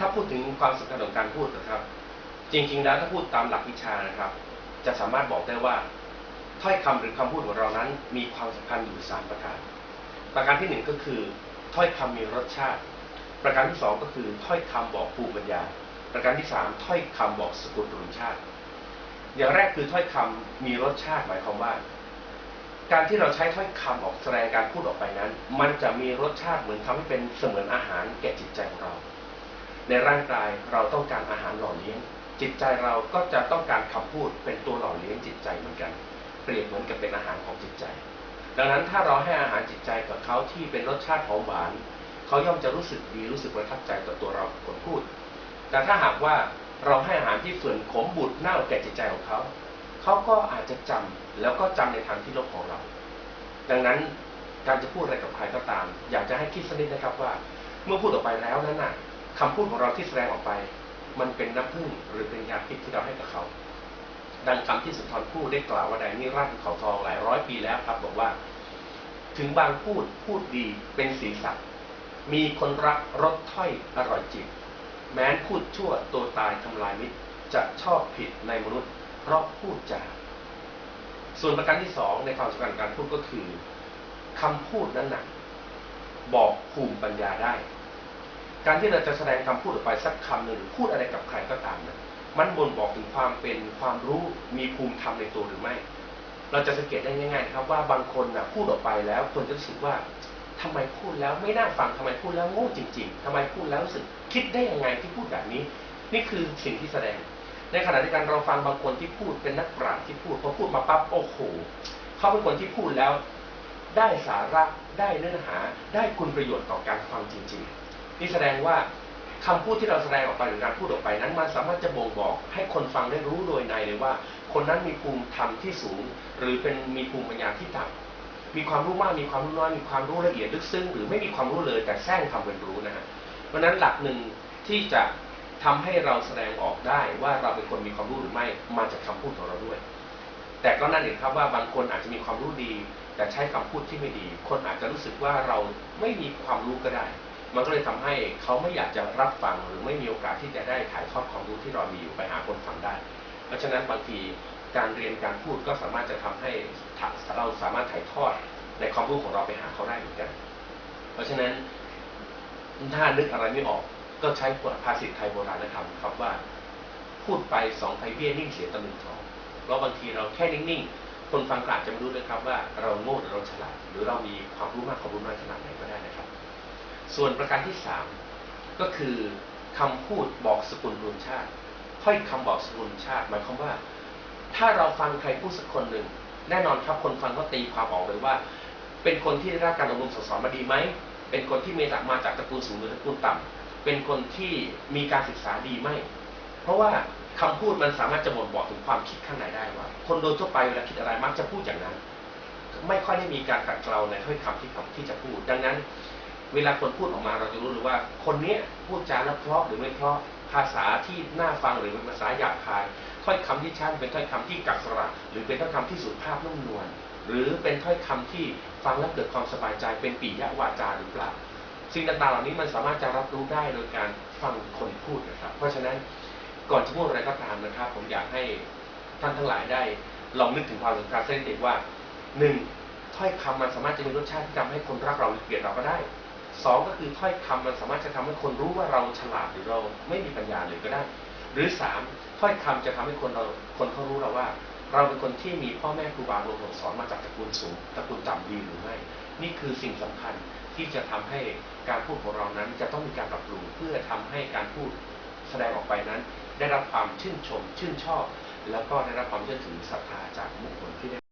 ถ้าพูดถึงความสำคัญของการพูดนะครับ จริง ๆ แล้วถ้าพูดตามหลักวิชานะครับ จะสามารถบอกได้ว่าถ้อยคำหรือคำพูดของเรานั้น มีความสำคัญอยู่สามประการ ประการที่หนึ่งก็คือ ถ้อยคำมีรสชาติ ประการที่สองก็คือ ถ้อยคำบอกภูมิปัญญา ประการที่สามถ้อยคำบอกสกุลรุนชาติ อย่างแรกคือถ้อยคำมีรสชาติหมายความว่า การที่เราใช้ถ้อยคำออกแสดงการพูดออกไปนั้น มันจะมีรสชาติเหมือนทำให้เป็นเสมือนอาหารแก่จิตใจของเรา ในร่างกายเราต้องการอาหารหล่อเลี้ยง จิตใจเราก็จะต้องการคำพูดเป็นตัวหล่อเลี้ยงจิตใจเหมือนกัน เปรียบเหมือนกับเป็นอาหารของจิตใจ ดังนั้นถ้าเราให้อาหารจิตใจกับเขาที่เป็นรสชาติหอมหวานเขาย่อมจะรู้สึกดีรู้สึกประทับใจต่อตัวเราคนพูด แต่ถ้าหากว่าเราให้อาหารที่ฝืนขมบูดเน่าแก่จิตใจของเขาเขาก็อาจจะจำแล้วก็จำในทางที่ลบของเรา ดังนั้นการจะพูดอะไรกับใครก็ตาม อยากจะให้คิดสักนิดนะครับว่า เมื่อพูดออกไปแล้วนั้นน่ะ คำพูดของเราที่แสดงออกไป มันเป็นน้ำผึ้งหรือเป็นยาพิษที่เราให้กับเขา ดังคำที่สุนทรภู่ได้กล่าวว่าใดนี่ราชเขาทองหลายร้อยปีแล้วครับ บอกว่า ถึงบางพูดพูดดีเป็นสีสัตว์มีคนรักรสถ้อยอร่อยจิตแม้นพูดชั่วตัวตายทำลายมิตรจะชอบผิดในมนุษย์ เพราะพูดจาส่วนประการที่สองในความสำคัญขการพูดก็คือคำพูดนั้นหนะบอกภูมิปัญญาได้ การที่เราจะแสดงคำพูดออกไปสักคำหนึ่งหรือพูดอะไรกับใครก็ตามเนะมันบ่งบอกถึงความเป็นความรู้มีภูมิธรรมในตัวหรือไม่ เราจะสังเกตได้ง่ายๆนะครับว่าบางคนนะพูดออกไปแล้วคนจะรู้สึกว่าทำไมพูดแล้วไม่น่าฟังทำไมพูดแล้วโง่จริง ๆทำไมพูดแล้วรู้สึกคิดได้ยังไงที่พูดแบบนี้ นี่คือสิ่งที่แสดง ในขณะเดียวกันเราฟังบางคนที่พูดเป็นนักปราชญ์ที่พูดพอพูดมาปั๊บโอ้โหเขาเป็นคนที่พูดแล้ว ได้สาระได้เนื้อหา ได้คุณประโยชน์ต่อการฟังจริง ๆ นี่แสดงว่าคำพูดที่เราแสดงออกไปหรือการพูดออกไปนั้น มันสามารถจะบ่งบอกให้คนฟังได้รู้โดยในเลยว่า คนนั้นมีภูมิธรรมที่สูง หรือเป็นมีภูมิปัญญาที่ต่ำมีความรู้มากมีความรู้น้อยมีความรู้ละเอียดลึกซึ้งหรือไม่มีความรู้เลยแต่แซงทำเป็นรู้นะฮะเพราะนั้นหลักหนึ่งที่จะทำให้เราแสดงออกได้ว่าเราเป็นคนมีความรู้หรือไม่มาจากคำพูดของเราด้วย แต่ก็นั่นเองครับว่าบางคนอาจจะมีความรู้ดี แต่ใช้คำพูดที่ไม่ดี คนอาจจะรู้สึกว่าเราไม่มีความรู้ก็ได้ มันก็เลยทำให้เขาไม่อยากจะรับฟังหรือไม่มีโอกาสที่จะได้ถ่ายทอดความรู้ที่เรามีอยู่ไปหาคนฟังได้ เพราะฉะนั้นบางทีการเรียนการพูดก็สามารถจะทำให้เราสามารถถ่ายทอดในความรู้ของเราไปหาเขาได้เหมือนกัน เพราะฉะนั้นถ้านึกอะไรไม่ออกก็ใช้ภาษิตไทยโบราณธรรมครับว่า พูดไปสองไทยเบี้ยนิ่งเสียตะลึงทองเพราะบางทีเราแค่นิ่งๆ คนฟังก็อาจจะไม่รู้เลยครับว่าเราโง่หรือเราฉลาด หรือเรามีความรู้มากความรู้น้อยขนาดไหนก็ได้นะครับ ส่วนประการที่สามก็คือคำพูดบอกสกุลรุนชาติถ้อยคำบอกสกุลชาติหมายความว่า ถ้าเราฟังใครพูดสักคนหนึ่ง แน่นอนครับคนฟังก็ตีความออกเลยว่า เป็นคนที่ได้รับการอบรมสั่งสอนมาดีไหมเป็นคนที่มีมาจากตระกูลสูงหรือตระกูลต่ำเป็นคนที่มีการศึกษาดีไหมเพราะว่าคำพูดมันสามารถจะบ่งบอกถึงความคิดข้างในได้ว่า คนโดยทั่วไปเวลาคิดอะไรมักจะพูดอย่างนั้น ไม่ค่อยได้มีการกัดเกลาในถ้อยคำที่คำที่จะพูด ดังนั้น เวลาคนพูดออกมาเราจะรู้เลยว่า คนเนี้ยพูดจาแล้วเพราะหรือไม่เพราะภาษาที่น่าฟังหรือเป็นภาษาหยาบคายถ้อยคำที่ใช้เป็นถ้อยคำที่กัดสระหรือเป็นถ้อยคำที่สุภาพนุ่มนวลหรือเป็นถ้อยคำที่ฟังแล้วเกิดความสบายใจเป็นปียะวาจาหรือเปล่าสิ่งต่างๆเหล่านี้มันสามารถจะรับรู้ได้โดยการฟังคนพูดนะครับ เพราะฉะนั้นก่อนจะพูดอะไรก็ตามนะครับ ผมอยากให้ท่านทั้งหลายได้ ลองนึกถึงความสำคัญเส้นเด็กว่าหนึ่งถ้อยคำมันสามารถจะมีรสชาติที่ทำให้คนรักเราหรือเกลียดเราก็ได้ สองก็คือถ้อยคำมันสามารถจะทำให้คนรู้ว่าเราฉลาดหรือเราไม่มีปัญญาเลยก็ได้ หรือสามถ้อยคำจะทำให้คนเราคนเขารู้เราว่า เราเป็นคนที่มีพ่อแม่ครูบาอาจารย์สอนมาจากตระกูลสูงตระกูลต่ำดีหรือไม่ นี่คือสิ่งสำคัญที่จะทำให้การพูดของเรานั้นจะต้องมีการปรับปรุงเพื่อทำให้การพูดแสดงออกไปนั้น ได้รับความชื่นชม ชื่นชอบ แล้วก็ได้รับความเชื่อถือศรัทธาจากบุคคลที่ได้